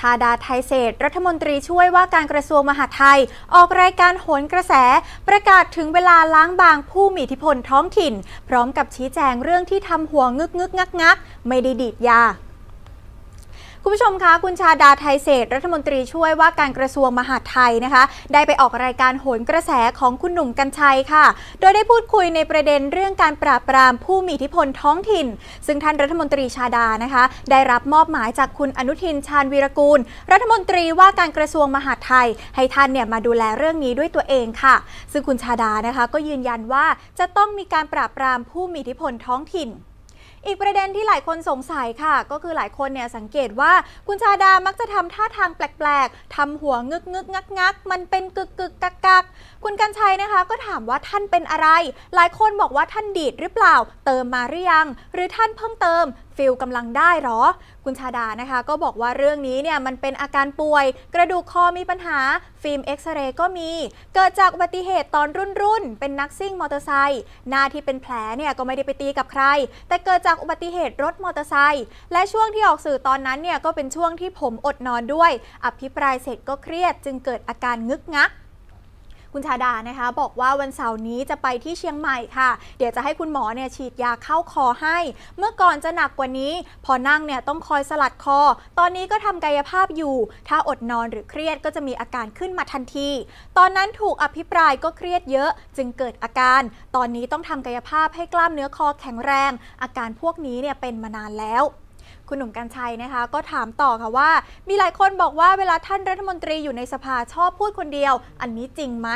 ชาดาไทยเศษรัฐมนตรีช่วยว่าการกระทรวงมหาดไทย ออกรายการโหนกระแส ประกาศถึงเวลาล้างบางผู้มีอิทธิพลท้องถิ่น พร้อมกับชี้แจงเรื่องที่ทำหัวงึกงึกงักงักไม่ได้ดีดยา คุณผู้ชมคะคุณชาดาไทยเศรษรัฐมนตรีช่วยว่าการกระทรวงมหาดไทยนะคะ ได้ไปออกรายการโหนกระแสของคุณหนุ่มกัญชัยค่ะ โดยได้พูดคุยในประเด็นเรื่องการปราบปรามผู้มีอิทธิพลท้องถิ่น ซึ่งท่านรัฐมนตรีชาดานะคะ ได้รับมอบหมายจากคุณอนุทินชาญวีรกูล รัฐมนตรีว่าการกระทรวงมหาดไทย ให้ท่านเนี่ยมาดูแลเรื่องนี้ด้วยตัวเองค่ะ ซึ่งคุณชาดานะคะ ก็ยืนยันว่าจะต้องมีการปราบปรามผู้มีอิทธิพลท้องถิ่น อีกประเด็นที่หลายคนสงสัยค่ะ ก็คือหลายคนเนี่ยสังเกตว่าคุณชาดามักจะทำท่าทางแปลกๆทำหัวงึกงึกงักงักมันเป็นกึกกึกกักกักคุณกัญชัยนะคะ ก็ถามว่าท่านเป็นอะไร หลายคนบอกว่าท่านดีดหรือเปล่า เติมมาหรือยัง หรือท่านเพิ่งเติม ฟิลกำลังได้หรอ คุณชาดานะคะ ก็บอกว่าเรื่องนี้เนี่ยมันเป็นอาการป่วย กระดูกคอมีปัญหา ฟิล์มเอ็กซเรย์ก็มี เกิดจากอุบัติเหตุตอนรุ่นรุ่น เป็นนักซิ่งมอเตอร์ไซค์หน้าที่เป็นแผลเนี่ยก็ไม่ได้ไปตีกับใคร แต่เกิดจากอุบัติเหตุรถมอเตอร์ไซค์และช่วงที่ออกสื่อตอนนั้นเนี่ยก็เป็นช่วงที่ผมอดนอนด้วย อภิปรายเสร็จก็เครียดจึงเกิดอาการงึกงัก คุณชาดานะคะ บอกว่าวันเสาร์นี้จะไปที่เชียงใหม่ค่ะ เดี๋ยวจะให้คุณหมอเนี่ยฉีดยาเข้าคอให้ เมื่อก่อนจะหนักกว่านี้ พอนั่งเนี่ยต้องคอยสลัดคอ ตอนนี้ก็ทำกายภาพอยู่ ถ้าอดนอนหรือเครียดก็จะมีอาการขึ้นมาทันที ตอนนั้นถูกอภิปรายก็เครียดเยอะ จึงเกิดอาการ ตอนนี้ต้องทำกายภาพให้กล้ามเนื้อคอแข็งแรง อาการพวกนี้เนี่ยเป็นมานานแล้ว คุณหนุ่มกัญชัยนะคะ ก็ถามต่อค่ะว่า มีหลายคนบอกว่าเวลาท่านรัฐมนตรีอยู่ในสภาชอบพูดคนเดียว อันนี้จริงไหม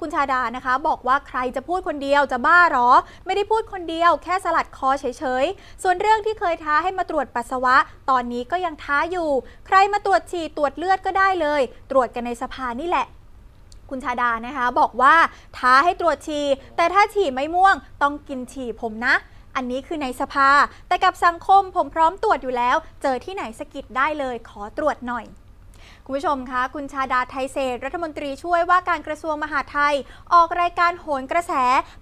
คุณชาดานะคะ บอกว่าใครจะพูดคนเดียวจะบ้าหรอ ไม่ได้พูดคนเดียว แค่สลัดคอเฉยๆ ส่วนเรื่องที่เคยท้าให้มาตรวจปัสสาวะ ตอนนี้ก็ยังท้าอยู่ ใครมาตรวจฉี่ตรวจเลือดก็ได้เลย ตรวจกันในสภานี่แหละคุณชาดานะคะบอกว่าท้าให้ตรวจฉี่แต่ถ้าฉี่ไม่ม่วงต้องกินฉี่ผมนะ อันนี้คือในสภา แต่กับสังคมผมพร้อมตรวจอยู่แล้ว เจอที่ไหนสะกิดได้เลยขอตรวจหน่อยคุณผู้ชมคะคุณชาดาไทยเศษรัฐมนตรีช่วยว่าการกระทรวงมหาดไทย ออกรายการโหนกระแส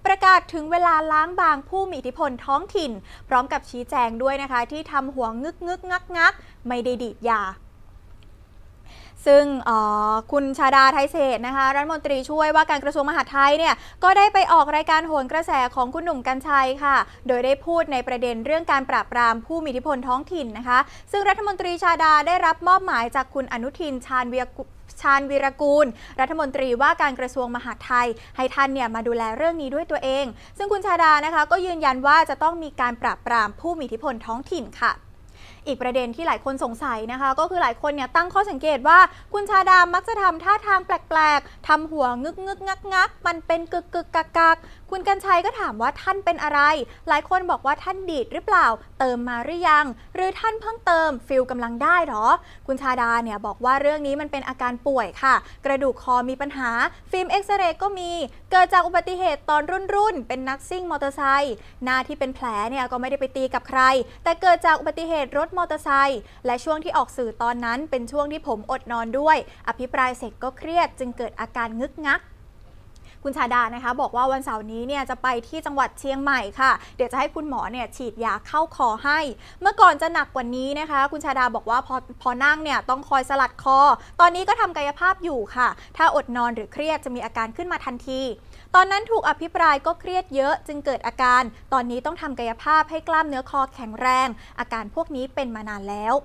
ประกาศถึงเวลาล้างบางผู้มีอิทธิพลท้องถิ่น พร้อมกับชี้แจงด้วยนะคะ ที่ทำหัวงึกงึกงักงักไม่ได้ดีดยา ซึ่งคุณชาดาไทยเศษนะคะรัฐมนตรีช่วยว่าการกระทรวงมหาดไทยเนี่ยก็ได้ไปออกรายการโหนกระแสของคุณหนุ่มกัญชัยค่ะ โดยได้พูดในประเด็นเรื่องการปราบปรามผู้มีอิทธิพลท้องถิ่นนะคะ ซึ่งรัฐมนตรีชาดาได้รับมอบหมายจากคุณอนุทินชาญวีรชาญวีรกูล รัฐมนตรีว่าการกระทรวงมหาดไทย ให้ท่านเนี่ยมาดูแลเรื่องนี้ด้วยตัวเอง ซึ่งคุณชาดานะคะ ก็ยืนยันว่าจะต้องมีการปราบปรามผู้มีอิทธิพลท้องถิ่นค่ะ อีกประเด็นที่หลายคนสงสัยนะคะ ก็คือหลายคนเนี่ยตั้งข้อสังเกตว่าคุณชาดามักจะทำท่าทางแปลกๆทำหัวงึกงึกงักงักมันเป็นกึกกึกกักกักคุณกัญชัยก็ถามว่าท่านเป็นอะไร หลายคนบอกว่าท่านดีดหรือเปล่า เติมมาหรือยัง หรือท่านเพิ่งเติมฟิลกำลังได้หรอ คุณชาดาเนี่ยบอกว่าเรื่องนี้มันเป็นอาการป่วยค่ะ กระดูกคอมีปัญหา ฟิล์มเอ็กซเรย์ก็มี เกิดจากอุบัติเหตุตอนรุ่นรุ่นเป็นนักซิ่งมอเตอร์ไซค์หน้าที่เป็นแผลเนี่ยก็ไม่ได้ไปตีกับใคร แต่เกิดจากอุบัติเหตุรถมอเตอร์ไซค์และช่วงที่ออกสื่อตอนนั้นเป็นช่วงที่ผมอดนอนด้วย อภิปรายเสร็จก็เครียดจึงเกิดอาการงึกงัก คุณชาดานะคะ บอกว่าวันเสาร์นี้เนี่ยจะไปที่จังหวัดเชียงใหม่ค่ะ เดี๋ยวจะให้คุณหมอเนี่ยฉีดยาเข้าคอให้ เมื่อก่อนจะหนักกว่านี้นะคะ คุณชาดาบอกว่าพอพอนั่งเนี่ยต้องคอยสลัดคอ ตอนนี้ก็ทำกายภาพอยู่ค่ะ ถ้าอดนอนหรือเครียดจะมีอาการขึ้นมาทันที ตอนนั้นถูกอภิปรายก็เครียดเยอะจึงเกิดอาการ ตอนนี้ต้องทำกายภาพให้กล้ามเนื้อคอแข็งแรง อาการพวกนี้เป็นมานานแล้ว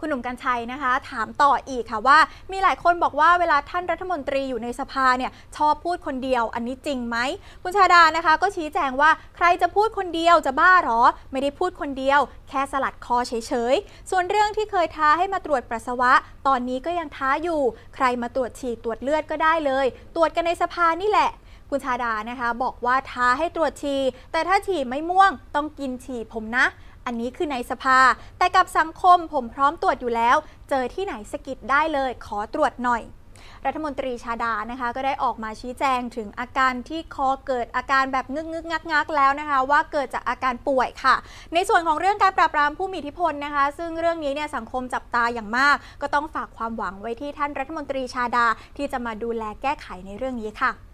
คุณหนุ่มกัญชัยนะคะ ถามต่ออีกค่ะว่า มีหลายคนบอกว่าเวลาท่านรัฐมนตรีอยู่ในสภาเนี่ยชอบพูดคนเดียว อันนี้จริงไหมคุณชาดานะคะ ก็ชี้แจงว่าใครจะพูดคนเดียวจะบ้าหรอ ไม่ได้พูดคนเดียว แค่สลัดคอเฉยๆ ส่วนเรื่องที่เคยท้าให้มาตรวจปัสสาวะ ตอนนี้ก็ยังท้าอยู่ ใครมาตรวจฉี่ตรวจเลือดก็ได้เลย ตรวจกันในสภานี่แหละคุณชาดานะคะ บอกว่าท้าให้ตรวจฉี่แต่ถ้าฉี่ไม่ม่วงต้องกินฉี่ผมนะ อันนี้คือในสภา แต่กับสังคมผมพร้อมตรวจอยู่แล้ว เจอที่ไหนสะกิดได้เลย ขอตรวจหน่อย รัฐมนตรีชาดานะคะก็ได้ออกมาชี้แจงถึงอาการที่คอเกิดอาการแบบงึกงึกงักงักแล้วนะคะ ว่าเกิดจากอาการป่วยค่ะ ในส่วนของเรื่องการปราบปรามผู้มีอิทธิพลนะคะ ซึ่งเรื่องนี้เนี่ยสังคมจับตาอย่างมาก ก็ต้องฝากความหวังไว้ที่ท่านรัฐมนตรีชาดาที่จะมาดูแลแก้ไขในเรื่องนี้ค่ะ